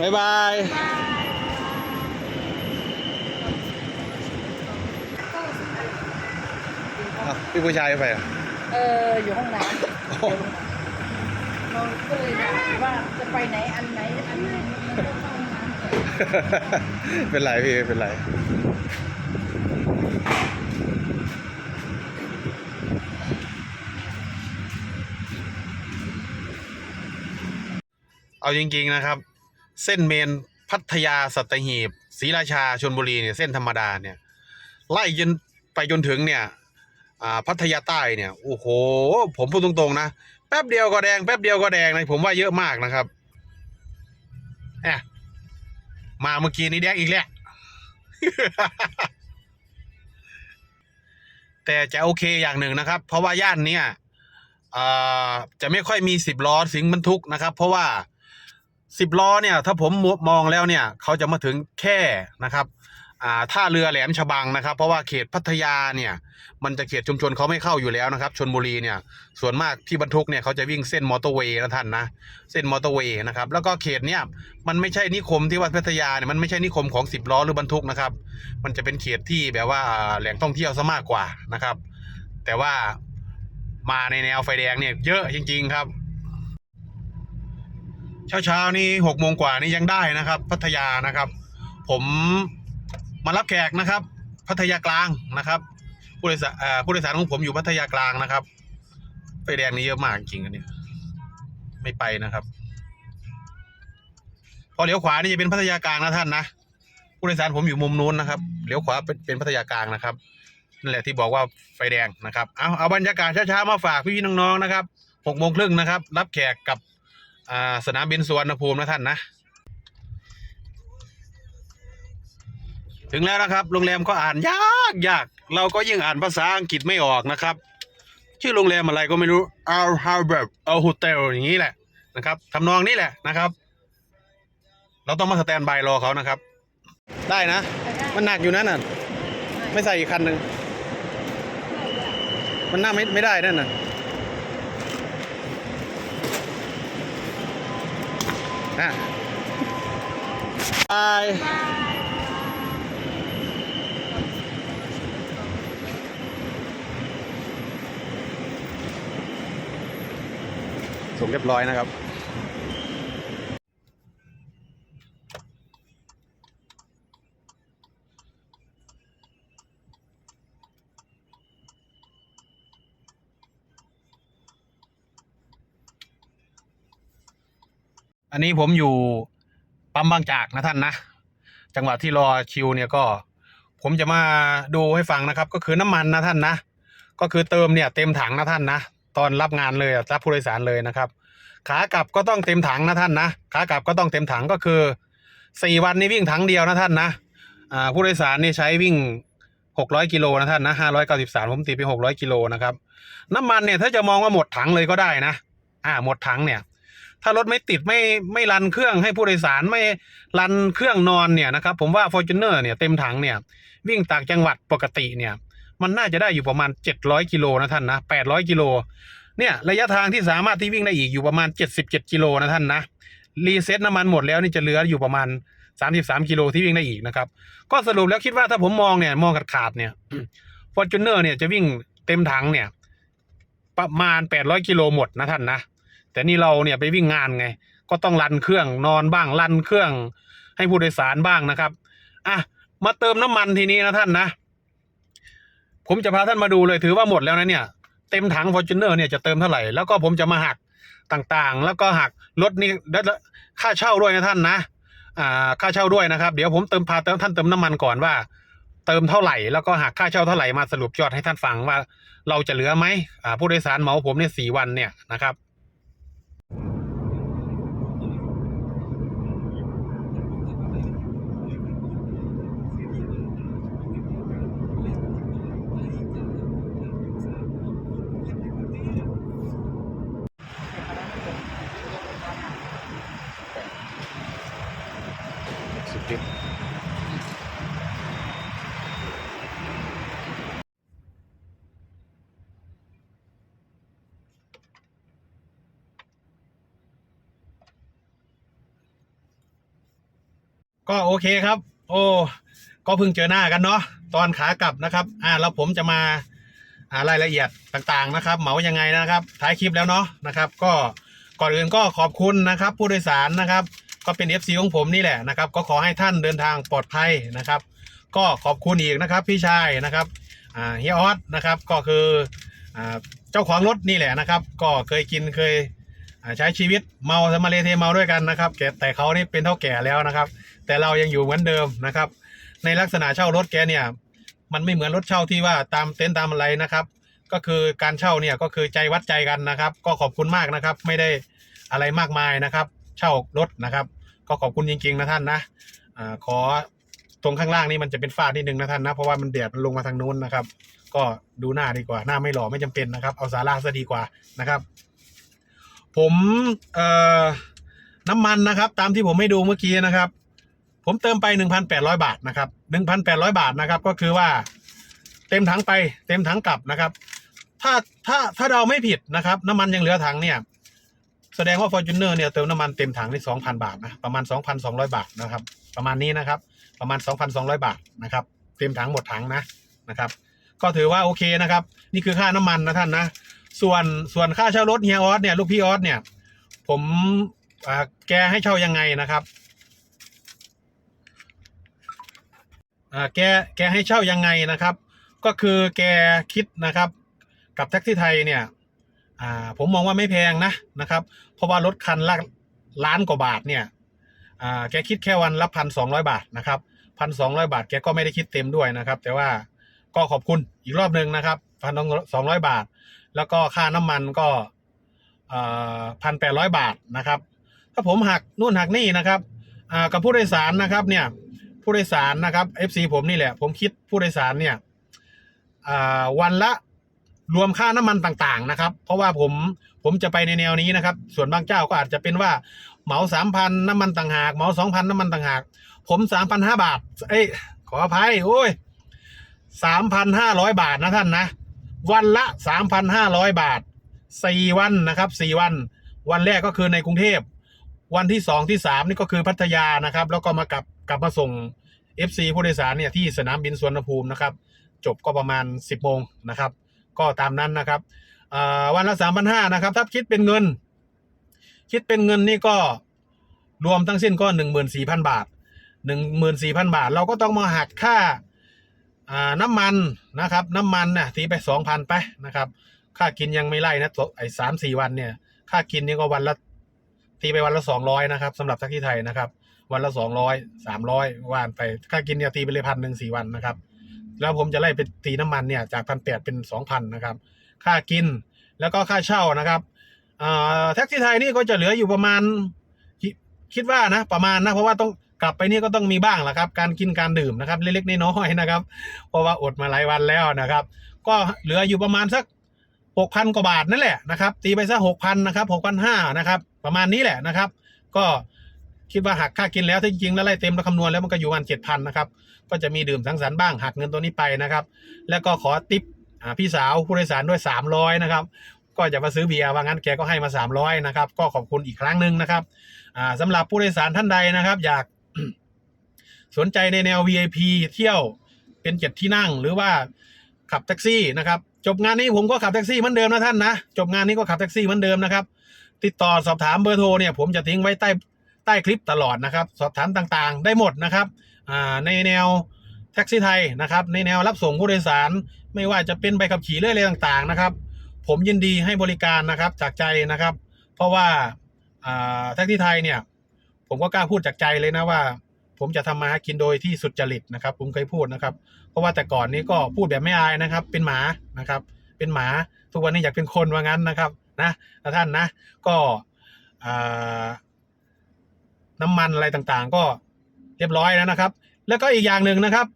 บ๊ายบายอ้าวพี่ผู้ชายไปอะเอออยู่ห้องน้ำโอ้โหเราก็เลยถามว่าจะไปไหนอันไหนอันไหนเข้าห้องน้ำก่อนเป็นไรพี่เป็นไรเอาจริงๆนะครับ เส้นเมนพัทยาสัตหีบศรีราชาชนบุรีเนี่ยเส้นธรรมดาเนี่ยไล่จนไปจนถึงเนี่ยพัทยาใต้เนี่ยโอ้โห ผมพูดตรงๆนะแป๊บเดียวก็แดงแป๊บเดียวก็แดงนะผมว่าเยอะมากนะครับแอะมาเมื่อกี้นี้แดงอีกแล้วแต่จะโอเคอย่างหนึ่งนะครับ เพราะว่าย่านเนี้ยอ่าจะไม่ค่อยมีสิบล้อสิงบรรทุกนะครับ เพราะว่า สิบล้อเนี่ยถ้าผมมองแล้วเนี่ยเขาจะมาถึงแค่นะครับท่าเรือแหลมฉบังนะครับ เพราะว่าเขตพัทยาเนี่ยมันจะเขตชุมชนเขาไม่เข้าอยู่แล้วนะครับชนบุรีเนี่ยส่วนมากที่บรรทุกเนี่ยเขาจะวิ่งเส้นมอเตอร์เวย์นะท่านนะเส้นมอเตอร์เวย์นะครับแล้วก็เขตเนี่ยมันไม่ใช่นิคมที่ว่าพัทยาเนี่ยมันไม่ใช่นิคมของสิบล้อหรือบรรทุกนะครับมันจะเป็นเขตที่แบบว่าแหล่งท่องเที่ยวซะมากกว่านะครับ แต่ว่ามาในแนวไฟแดงเนี่ยเยอะจริง ๆ ครับ เช้าเช้านี่หกโมงกว่านี่ยังได้นะครับ พัทยานะครับ ผมมารับแขกนะครับ พัทยากลางนะครับผู้โดยสารผู้โดยสารของผมอยู่พัทยากลางนะครับไฟแดงนี่เยอะมากจริงอันนี้ไม่ไปนะครับ พอเลี้ยวขวานี่จะเป็นพัทยากลางนะท่านนะผู้โดยสารผมอยู่มุมนู้นนะครับเลี้ยวขวาเป็นพัทยากลางนะครับนั่นแหละที่บอกว่าไฟแดงนะครับ เอาเอาบรรยากาศช้าๆมาฝากพี่ๆน้องๆนะครับหกโมงครึ่งนะครับ รับแขกกับ สนามบินสุวรรณภูมินะท่านนะ ถึงแล้วนะครับ โรงแรมก็อ่านยากยาก เราก็ยิ่งอ่านภาษาอังกฤษไม่ออกนะครับ ชื่อโรงแรมอะไรก็ไม่รู้ Al Harbour Hotel อย่างนี้แหละนะครับทำนองนี้แหละนะครับ เราต้องมาสแตนบายรอเขานะครับ ได้นะ มันหนักอยู่นั่นน่ะ ไม่ใส่อีกคันหนึ่งมันน่าไม่ไม่ได้นั่นน่ะ อะบายส่งเรียบร้อยนะครับ อันนี้ผมอยู่ปั๊มบางจากนะท่านนะ จังหวะที่รอคิวเนี่ยก็ ผมจะมาดูให้ฟังนะครับ ก็คือน้ำมันนะท่านนะ ก็คือเติมเนี่ยเต็มถังนะท่านนะ ตอนรับงานเลยรับผู้โดยสารเลยนะครับ ขากลับก็ต้องเต็มถังนะท่านนะ ขากลับก็ต้องเต็มถังก็คือสี่วันนี้วิ่งถังเดียวนะท่านนะผู้โดยสารนี่ใช้วิ่งหกร้อยกิโลนะท่านนะห้าร้อยเก้าสิบสามผมตีไปหกร้อยกิโลนะครับ น้ำมันเนี่ยถ้าจะมองว่าหมดถังเลยก็ได้นะ อ่าหมดถังเนี่ย ถ้ารถไม่ติดไม่ไม่รันเครื่องให้ผู้โดยสารไม่รันเครื่องนอนเนี่ยนะครับ ผมว่า f o r t u n e r เนี่ยเต็มถังเนี่ย วิ่งต่างจังหวัดปกติเนี่ย มันน่าจะได้อยู่ประมาณ 700กิโลนะท่านนะ800กิโลเนี่ยระยะทางที่สามารถที่วิ่งได้อีกอยู่ประมาณ 77กิโลนะท่านนะรีเซ็ตน้ำมันหมดแล้วนี่จะเหลืออยู่ประมาณ 33กิโลที่วิ่งได้อีกนะครับ ก็สรุปแล้วคิดว่าถ้าผมมองเนี่ยมองขาดขาดๆเนี่ย f o r t u n e r เนี่ยจะวิ่งเต็มถังเนี่ย ประมาณ 800กิโลหมดนะท่านนะ แต่นี่เราเนี่ยไปวิ่งงานไง ก็ต้องรันเครื่องนอนบ้างรันเครื่อง ให้ผู้โดยสารบ้างนะครับอะมาเติมน้ำมันทีนี้นะท่านนะ ผมจะพาท่านมาดูเลยถือว่าหมดแล้วนะเนี่ยเต็มถัง f o r t u n e r เนี่ยจะเติมเท่าไหร่แล้วก็ผมจะมาหักต่างๆ แล้วก็หักรถนี่แล้วค่าเช่าด้วยนะท่านนะอ่าค่าเช่าด้วยนะครับ เดี๋ยวผมเติมพาเติมท่านเติมน้ำมันก่อนว่า เติมเท่าไหร่แล้วก็หักค่าเช่าเท่าไหร่มาสรุปยอดให้ท่านฟังว่า เราจะเหลือไหมอ่าผู้โดยสารเหมาผมเนี่ยสี่วันเนี่ยนะครับ ก็โอเคครับ โอ้ก็เพิ่งเจอหน้ากันเนาะตอนขากลับนะครับ อ่าแล้วผมจะมาอ่ารายละเอียดต่างๆนะครับ เหมายังไงนะครับท้ายคลิปแล้วเนาะนะครับ ก็ก่อนอื่นก็ขอบคุณนะครับ ผู้โดยสารนะครับ ก็เป็น FC ของผมนี่แหละนะครับ ก็ขอให้ท่านเดินทางปลอดภัยนะครับ ก็ขอบคุณอีกนะครับ พี่ชายนะครับอ่าเฮียออสนะครับก็คืออ่าเจ้าของรถนี่แหละนะครับ ก็เคยกินเคยใช้ชีวิตเมาสมาเลเทเมาด้วยกันนะครับแกแต่เขานี่เป็นเท่าแก่แล้วนะครับ แต่เรายังอยู่เหมือนเดิมนะครับ ในลักษณะเช่ารถแกเนี่ย มันไม่เหมือนรถเช่าที่ว่าตามเต็นท์ตามอะไรนะครับ ก็คือการเช่าเนี่ยก็คือใจวัดใจกันนะครับ ก็ขอบคุณมากนะครับ ไม่ได้อะไรมากมายนะครับ เช่ารถนะครับ ก็ขอบคุณจริงๆนะท่านนะอาขอตรงข้างล่างนี่มันจะเป็นฝ้านิดนึงนะท่านนะเพราะว่ามันแดดมันลงมาทางนู้นนะครับ ก็ดูหน้าดีกว่าหน้าไม่หล่อไม่จำเป็นนะครับ เอาสาระซะดีกว่านะครับ ผมเอ่อน้ำมันนะครับ ตามที่ผมให้ดูเมื่อกี้นะครับ ผมเติมไป 1,800 บาทนะครับ 1,800 บาทนะครับ ก็คือว่าเต็มถังไปเต็มถังกลับนะครับ ถ้าถ้าถ้าเราไม่ผิดนะครับ น้ำมันยังเหลือถังเนี่ย แสดงว่า Fortuner เนี่ยเติมน้ำมันเต็มถังนี่2,000 บาทนะประมาณ 2,200 บาทนะครับ ประมาณนี้นะครับ ประมาณ 2,200 บาทนะครับ เต็มถังหมดถังนะนะครับ ก็ถือว่าโอเคนะครับ นี่คือค่าน้ำมันนะท่านนะ ส่วนส่วนค่าเช่ารถเฮียออสเนี่ยลูกพี่ออสเนี่ย ผมแกให้เช่ายังไงนะครับ อ่าแกแกให้เช่ายังไงนะครับ ก็คือแกคิดนะครับ กับแท็กซี่ไทยเนี่ยอ่าผมมองว่าไม่แพงนะนะครับ เพราะว่ารถคันละล้านกว่าบาทเนี่ยอ่าแกคิดแค่วันละพันสองร้อยบาทนะครับพันสองร้อยบาทแกก็ไม่ได้คิดเต็มด้วยนะครับ แต่ว่าก็ขอบคุณอีกรอบหนึ่งนะครับพันสองร้อยบาท แล้วก็ค่าน้ำมันก็พันแปดร้อยบาทนะครับ ถ้าผมหักนู่นหักนี่นะครับอ่ากับผู้โดยสารนะครับเนี่ย ผู้โดยสารนะครับ FC ผมนี่แหละ ผมคิดผู้โดยสารเนี่ยอ่าวันละรวมค่าน้ำมันต่างๆนะครับ เพราะว่าผมผมจะไปในแนวนี้นะครับ ส่วนบางเจ้าก็อาจจะเป็นว่าเหมาสามพันน้ำมันต่างหากเหมาสองพันน้ำมันต่างหาก ผมสามพันห้าบาท เอ้ยขออภัยโอ้ยสามพันห้าร้อยบาทนะท่านนะ วันละสามพันห้าร้อยบาทสี่วันนะครับสี่วัน วันแรกก็คือในกรุงเทพ วันที่สองที่สามนี่ก็คือพัทยานะครับ แล้วก็มากลับกลับมาส่ง FC ผู้โดยสารเนี่ยที่สนามบินสวรรณภูมินะครับ จบก็ประมาณ 10โมงนะครับ ก็ตามนั้นนะครับวันละสามพันห้านะครับถ้าคิดเป็นเงิน คิดเป็นเงินนี่ก็รวมทั้งสิ้นก็หนึ่งหมื่นสี่พันบาทหนึ่งหมื่นสี่พันบาท เราก็ต้องมาหักค่าน้ำมันนะครับ น้ำมันเนี่ยตีไปสองพันไปนะครับ ค่ากินยังไม่ไล่นะไอ้สามสี่วันเนี่ย ค่ากินนี่ก็วันละ ตีไปวันละสองร้อยนะครับสำหรับทักที่ไทยนะครับ วันละสองร้อยสามร้อยว่านไปค่ากินเนี่ยตีไปเลยพันหนึ่งสี่วันนะครับ แล้วผมจะไล่ไปตีน้ำมันเนี่ยจากพันแปดเป็นสองพันนะครับ ค่ากินแล้วก็ค่าเช่านะครับอ่าแท็กซี่ไทยนี่ก็จะเหลืออยู่ประมาณคิคิดว่านะประมาณนะเพราะว่าต้องกลับไปนี่ก็ต้องมีบ้างแหละครับ การกินการดื่มนะครับ เล็กๆน้อยๆนะครับ เพราะว่าอดมาหลายวันแล้วนะครับ ก็เหลืออยู่ประมาณสักหกพันกว่าบาทนั่นแหละนะครับ ตีไปซะหกพันนะครับหกพันห้านะครับ ประมาณนี้แหละนะครับ ก็คิดว่าหักค่ากินแล้วถ้าจริงแล้วไล่เต็มแล้วคำนวณแล้วมันก็อยู่ประมาณเจ็ดพันนะครับ ก็จะมีดื่มสังสรรค์บ้างหักเงินตัวนี้ไปนะครับ แล้วก็ขอติปพี่สาวผู้โดยสารด้วยสามร้อยนะครับ ก็จะมาซื้อเบียร์ว่างั้นแกก็ให้มาสามร้อยนะครับ ก็ขอบคุณอีกครั้งหนึ่งนะครับอ่าสำหรับผู้โดยสารท่านใดนะครับ อยากสนใจในแนว VIP เที่ยวเป็นเจ็ดที่นั่งหรือว่าขับแท็กซี่นะครับ จบงานนี้ผมก็ขับแท็กซี่เหมือนเดิมนะท่านนะ จบงานนี้ก็ขับแท็กซี่เหมือนเดิมนะครับ ติดต่อสอบถามเบอร์โทรเนี่ยผมจะทิ้งไว้ใต้ใต้คลิปตลอดนะครับ สอบถามต่างๆ ได้หมดนะครับในแนวแท็กซี่ไทยนะครับ ในแนวรับส่งผู้โดยสาร ไม่ว่าจะเป็นใบขับขี่เรื่องอะไรต่างๆนะครับ ผมยินดีให้บริการนะครับจากใจนะครับ เพราะว่าแท็กซี่ไทยเนี่ย ผมก็กล้าพูดจากใจเลยนะว่า ผมจะทำมาหากินโดยที่สุดจริตนะครับ ผมเคยพูดนะครับ เพราะว่าแต่ก่อนนี้ก็พูดแบบไม่อายนะครับ เป็นหมานะครับ เป็นหมาทุกวันนี้อยากเป็นคนว่างั้นนะครับ นะท่านนะ ก็น้ำมันอะไรต่างๆ ก็เรียบร้อยแล้วนะครับ แล้วก็อีกอย่างหนึ่งนะครับ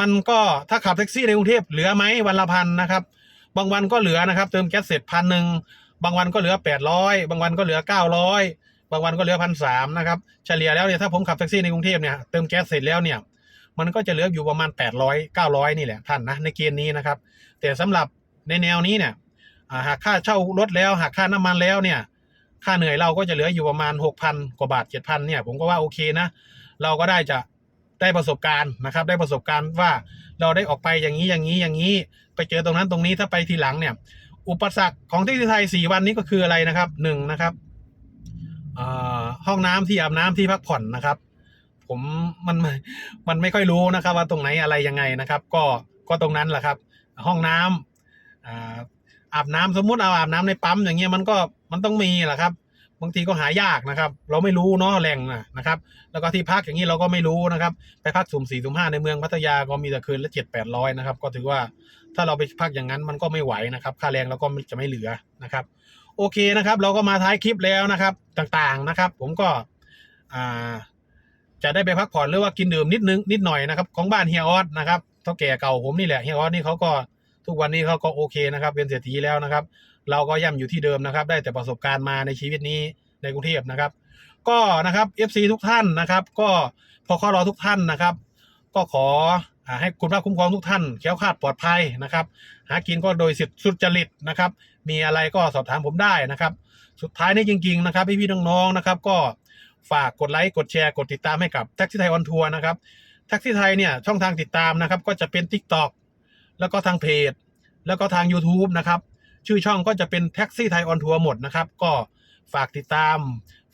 มันก็ถ้าขับแท็กซี่ในกรุงเทพเหลือไหมวันละพันนะครับ บางวันก็เหลือนะครับ เติมแก๊สเสร็จพันหนึ่งบางวันก็เหลือแปดร้อยบางวันก็เหลือเก้าร้อยบางวันก็เหลือพันสามนะครับเฉลี่ยแล้วเนี่ยถ้าผมขับแท็กซี่ในกรุงเทพเนี่ยเติมแก๊สเสร็จแล้วเนี่ยมันก็จะเหลืออยู่ประมาณแปดร้อยเก้าร้อยนี่แหละท่านนะในเกณฑ์นี้นะครับ แต่สำหรับในแนวนี้เนี่ย หากค่าเช่ารถแล้วหากค่าน้ำมันแล้วเนี่ย ค่าเหนื่อยเราก็จะเหลืออยู่ประมาณหกพันกว่าบาทเจ็ดพันเนี่ย ผมก็ว่าโอเคนะ เราก็ได้จะได้ประสบการณ์นะครับ ได้ประสบการณ์ว่าเราได้ออกไปอย่างนี้อย่างนี้อย่างนี้ ไปเจอตรงนั้นตรงนี้ถ้าไปทีหลังเนี่ย อุปสรรคของที่ไทยสี่วันนี้ก็คืออะไรนะครับหนึ่งนะครับห้องน้ำที่อาบน้ำที่พักผ่อนนะครับ ผมมันมันไม่ค่อยรู้นะครับ ว่าตรงไหนอะไรยังไงนะครับ ก็ก็ตรงนั้นแหละครับ ห้องน้ำอ่า อาบน้ำสมมุติเอาอาบน้ำในปั๊มอย่างเงี้ยมันก็มันต้องมีแหละครับ บางทีก็หายากนะครับ เราไม่รู้เนาะแหล่งนะนะครับ แล้วก็ที่พักอย่างนี้เราก็ไม่รู้นะครับ ไปพักสุ่มสี่สุ่มห้าในเมืองพัทยาก็มีแต่คืนละเจ็ดแปดร้อยนะครับ ก็ถือว่าถ้าเราไปพักอย่างนั้นมันก็ไม่ไหวนะครับ ค่าแรงเราก็จะไม่เหลือนะครับ โอเคนะครับ เราก็มาท้ายคลิปแล้วนะครับ ต่างๆนะครับ ผมก็อ่าจะได้ไปพักผ่อนหรือว่ากินดื่มนิดนึงนิดหน่อยนะครับ ของบ้านเฮียออสนะครับเท่าแก่เก่าผมนี่แหละเฮียออสนี่เขาก็ ทุกวันนี้เขาก็โอเคนะครับ เป็นเศรษฐีแล้วนะครับ เราก็ย่ำอยู่ที่เดิมนะครับ ได้แต่ประสบการณ์มาในชีวิตนี้ในกรุงเทพนะครับ ก็นะครับ FC ทุกท่านนะครับ ก็พอข้อรอทุกท่านนะครับ ก็ขอให้คุณพระคุ้มครองทุกท่านแคล้วคาดปลอดภัยนะครับ หากินก็โดยสิทธิสุจริตนะครับ มีอะไรก็สอบถามผมได้นะครับ สุดท้ายนี้จริง ๆ นะครับพี่ๆน้องๆนะครับ ก็ฝากกดไลค์กดแชร์กดติดตามให้กับแท็กซี่ไทยออนทัวร์นะครับแท็กซี่ไทยเนี่ยช่องทางติดตามนะครับ ก็จะเป็น Tik t o อก แล้วก็ทางเพจ แล้วก็ทาง YouTube นะครับ ชื่อช่องก็จะเป็นแท็กซี่ไทยออนทัวร์หมดนะครับ ก็ฝากติดตาม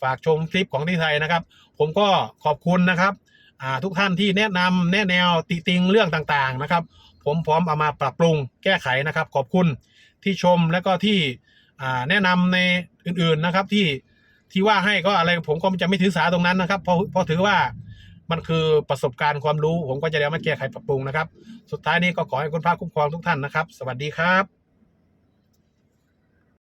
ฝากชมคลิปของที่ไทยนะครับ ผมก็ขอบคุณนะครับทุกท่านที่แนะนำแนะแนวติติงเรื่องต่างๆนะครับ ผมพร้อมเอามาปรับปรุงแก้ไขนะครับ ขอบคุณที่ชมแล้วก็ที่แนะนำในอื่นๆนะครับที่ที่ว่าให้ก็อะไรผมก็จะไม่ถือสาตรงนั้นนะครับเพราะเพราะถือว่า มันคือประสบการณ์ความรู้ ผมก็จะได้เอามาแก้ไขปรับปรุงนะครับ สุดท้ายนี้ก็ขอให้คุณพระคุ้มครองทุกท่านนะครับ สวัสดีครับ